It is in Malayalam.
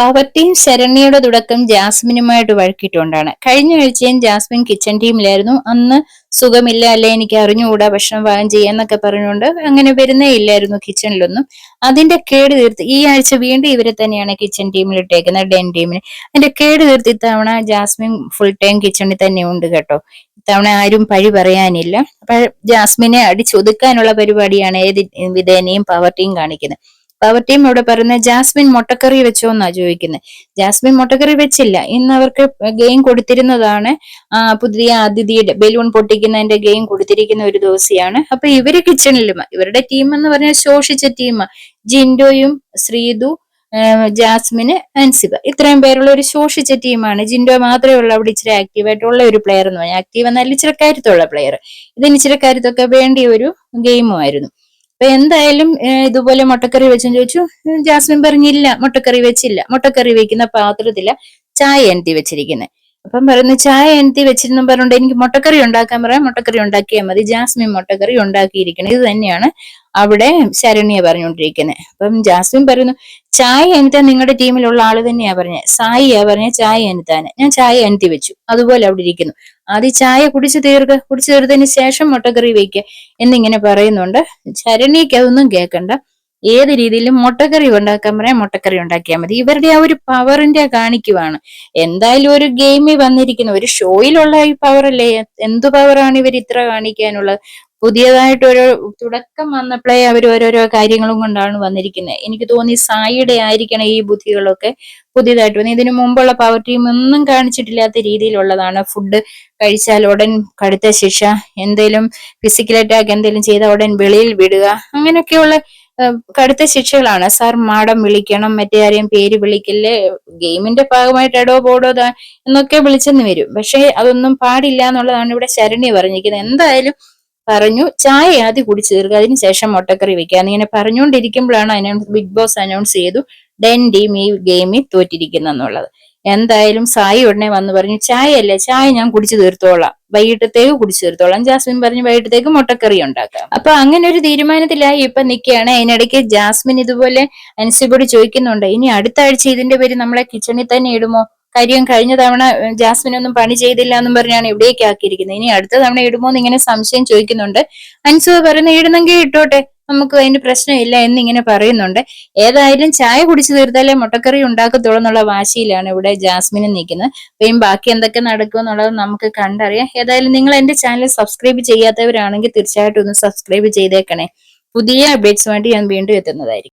പവർട്ടിയും ശരണ്യയുടെ തുടക്കം ജാസ്മിനുമായിട്ട് വഴക്കിട്ടുകൊണ്ടാണ്. കഴിഞ്ഞ ആഴ്ചയും ജാസ്മിൻ കിച്ചൺ ടീമിലായിരുന്നു അന്ന് സുഖമില്ല അല്ലെ എനിക്ക് അറിഞ്ഞുകൂടാ ഭക്ഷണം പാകം ചെയ്യാന്നൊക്കെ പറഞ്ഞുകൊണ്ട് അങ്ങനെ വരുന്നേ ഇല്ലായിരുന്നു കിച്ചണിലൊന്നും അതിന്റെ കേട് തീർത്ത് ഈ ആഴ്ച വീണ്ടും ഇവരെ തന്നെയാണ് കിച്ചൺ ടീമിൽ ഇട്ടേക്കുന്നത് ഡെൻ ടീമിന് അതിന്റെ കേട് തീർത്ത് ഇത്തവണ ജാസ്മിൻ ഫുൾ ടൈം കിച്ചണിൽ തന്നെ ഉണ്ട് കേട്ടോ. ഇത്തവണ ആരും പഴി പറയാനില്ല. ജാസ്മിനെ അടിച്ചൊതുക്കാനുള്ള പരിപാടിയാണ് ഏത് വിധേനയും പവർട്ടിയും കാണിക്കുന്നത്. പവർ ടീം ഇവിടെ പറയുന്നത് ജാസ്മിൻ മുട്ടക്കറി വെച്ചോ എന്നാ ചോദിക്കുന്നത്. ജാസ്മിൻ മുട്ടക്കറി വെച്ചില്ല. ഇന്ന് അവർക്ക് ഗെയിം കൊടുത്തിരുന്നതാണ് പുതിയ അതിഥിയുടെ ബലൂൺ പൊട്ടിക്കുന്നതിന്റെ ഗെയിം കൊടുത്തിരിക്കുന്ന ഒരു ദിവസമാണ് അപ്പൊ ഇവർ കിച്ചണിലും ഇവരുടെ ടീം എന്ന് പറഞ്ഞാൽ ശോഷിച്ച ടീം ജിൻഡോയും ശ്രീതു ജാസ്മിന് അൻസിബ ഇത്രയും പേരുള്ള ഒരു ശോഷിച്ച ടീമാണ് ജിൻഡോ മാത്രമേ ഉള്ളൂ. അവിടെ ഇച്ചിരി ആക്റ്റീവ് ആയിട്ടുള്ള ഒരു പ്ലെയർ എന്ന് പറഞ്ഞാൽ ആക്റ്റീവ് എന്നാൽ ഇച്ചിരി കരുത്തുള്ള പ്ലെയർ ഇതിന് ഇച്ചിരി കരുത്തൊക്കെ വേണ്ടിയ ഒരു ഗെയിമുമായിരുന്നു അപ്പൊ എന്തായാലും ഇതുപോലെ മുട്ടക്കറി വെച്ചെന്ന് ചോദിച്ചു. ജാസ്മിൻ പറഞ്ഞില്ല മുട്ടക്കറി വെച്ചില്ല. മുട്ടക്കറി വെക്കുന്ന പാത്രത്തില ചായ എനത്തി വെച്ചിരിക്കുന്നത് അപ്പം പറയുന്നു ചായ എനത്തി വെച്ചിരുന്നു പറഞ്ഞുകൊണ്ട് എനിക്ക് മുട്ടക്കറി ഉണ്ടാക്കാൻ പറയാം. മുട്ടക്കറി ഉണ്ടാക്കിയാൽ മതി. ജാസ്മിൻ മുട്ടക്കറി ഉണ്ടാക്കിയിരിക്കണം. ഇത് തന്നെയാണ് അവിടെ ശരണ്യ പറഞ്ഞുകൊണ്ടിരിക്കുന്നത് അപ്പം ജാസ്മിൻ പറയുന്നു ചായ എനിത്താൻ നിങ്ങളുടെ ടീമിലുള്ള ആൾ തന്നെയാ പറഞ്ഞത് സായിയാ പറഞ്ഞ ചായ എനിത്താന് ഞാൻ ചായ എനത്തി വെച്ചു. അതുപോലെ അവിടെ ഇരിക്കുന്നു. ആദ്യം ചായ കുടിച്ചു തീർക്കുക കുടിച്ചു തീർത്തതിന് ശേഷം മുട്ടക്കറി വയ്ക്കുക എന്നിങ്ങനെ പറയുന്നുണ്ട്. ശരണ്യക്ക് അതൊന്നും കേൾക്കണ്ട. ഏത് രീതിയിലും മുട്ടക്കറി ഉണ്ടാക്കാൻ പറയാം മുട്ടക്കറി ഉണ്ടാക്കിയാൽ മതി. ഇവരുടെ ആ ഒരു പവറിന്റെ കാണിക്കുവാണ്. എന്തായാലും ഒരു ഗെയിമിൽ വന്നിരിക്കുന്ന ഒരു ഷോയിലുള്ള ഈ പവറല്ലേ? എന്തു പവറാണ് ഇവർ ഇത്ര കാണിക്കാനുള്ളത്? പുതിയതായിട്ടൊരു തുടക്കം വന്നപ്പോഴേ അവർ ഓരോരോ കാര്യങ്ങളും കൊണ്ടാണ് വന്നിരിക്കുന്നത് എനിക്ക് തോന്നി സായിയുടെ ആയിരിക്കണം ഈ ബുദ്ധികളൊക്കെ പുതിയതായിട്ട് വന്നു. ഇതിനു മുമ്പുള്ള പവർ ടീം ഒന്നും കാണിച്ചിട്ടില്ലാത്ത രീതിയിലുള്ളതാണ്. ഫുഡ് കഴിച്ചാൽ ഉടൻ കടുത്ത ശിക്ഷ എന്തെങ്കിലും ഫിസിക്കൽ അറ്റാക്ക് എന്തെങ്കിലും ചെയ്താൽ ഉടൻ വെളിയിൽ വിടുക. അങ്ങനെയൊക്കെയുള്ള കടുത്ത ശിക്ഷകളാണ്. സാർ മാഡം വിളിക്കണം മറ്റേ ആരെയും പേര് വിളിക്കില്ലേ ഗെയിമിന്റെ ഭാഗമായിട്ട് എടോ ബോഡോ എന്നൊക്കെ വിളിച്ചെന്ന് വരും. പക്ഷെ അതൊന്നും പാടില്ല എന്നുള്ളതാണ് ഇവിടെ ശരണി പറഞ്ഞിരിക്കുന്നത് എന്തായാലും പറഞ്ഞു ചായ ആദ്യം കുടിച്ചു തീർക്കുക അതിനുശേഷം മുട്ടക്കറി വെക്കുക. ഇങ്ങനെ പറഞ്ഞുകൊണ്ടിരിക്കുമ്പോഴാണ് അനൗൺസ് ബിഗ് ബോസ് അനൗൺസ് ചെയ്തു ഡെൻ ടീം ഈ ഗെയിമിൽ തോറ്റിരിക്കുന്നു എന്നുള്ളത് എന്തായാലും സായി ഉടനെ വന്ന് പറഞ്ഞു ചായ അല്ലേ ചായ ഞാൻ കുടിച്ചു തീർത്തോളാം വൈകിട്ടത്തേക്ക് കുടിച്ചു തീർത്തോളാം. ജാസ്മിൻ പറഞ്ഞു വൈകിട്ടത്തേക്ക് മുട്ടക്കറി ഉണ്ടാക്കാം. അപ്പൊ അങ്ങനെ ഒരു തീരുമാനത്തിലായി ഇപ്പൊ നിൽക്കുകയാണ്. അതിനിടയ്ക്ക് ജാസ്മിൻ ഇതുപോലെ അനുസരിച്ച് ചോദിക്കുന്നുണ്ട് ഇനി അടുത്ത ആഴ്ച ഇതിന്റെ പേര് നമ്മളെ കിച്ചണിൽ തന്നെ ഇടുമോ? കാര്യം കഴിഞ്ഞ തവണ ജാസ്മിൻ ഒന്നും പണി ചെയ്തില്ല എന്നും പറഞ്ഞാണ് ഇവിടേക്ക് ആക്കിയിരിക്കുന്നത്. ഇനി അടുത്ത തവണ ഇടുമോ എന്ന് ഇങ്ങനെ സംശയം ചോദിക്കുന്നുണ്ട്. അൻസു പറയുന്ന ഇടുന്നെങ്കിൽ ഇട്ടോട്ടെ. നമുക്ക് അതിന് പ്രശ്നമില്ല എന്നിങ്ങനെ പറയുന്നുണ്ട്. ഏതായാലും ചായ കുടിച്ചു തീർത്താലേ മുട്ടക്കറി ഉണ്ടാക്കത്തുള്ളൂ എന്നുള്ള വാശിയിലാണ് ഇവിടെ ജാസ്മിന് നിൽക്കുന്നത്. അപ്പം ബാക്കി എന്തൊക്കെ നടക്കും എന്നുള്ളത് നമുക്ക് കണ്ടറിയാം. ഏതായാലും നിങ്ങൾ എന്റെ ചാനൽ സബ്സ്ക്രൈബ് ചെയ്യാത്തവരാണെങ്കിൽ തീർച്ചയായിട്ടും ഒന്ന് സബ്സ്ക്രൈബ് ചെയ്തേക്കണേ. പുതിയ അപ്ഡേറ്റ്സ് വേണ്ടി ഞാൻ വീണ്ടും എത്തുന്നതായിരിക്കും.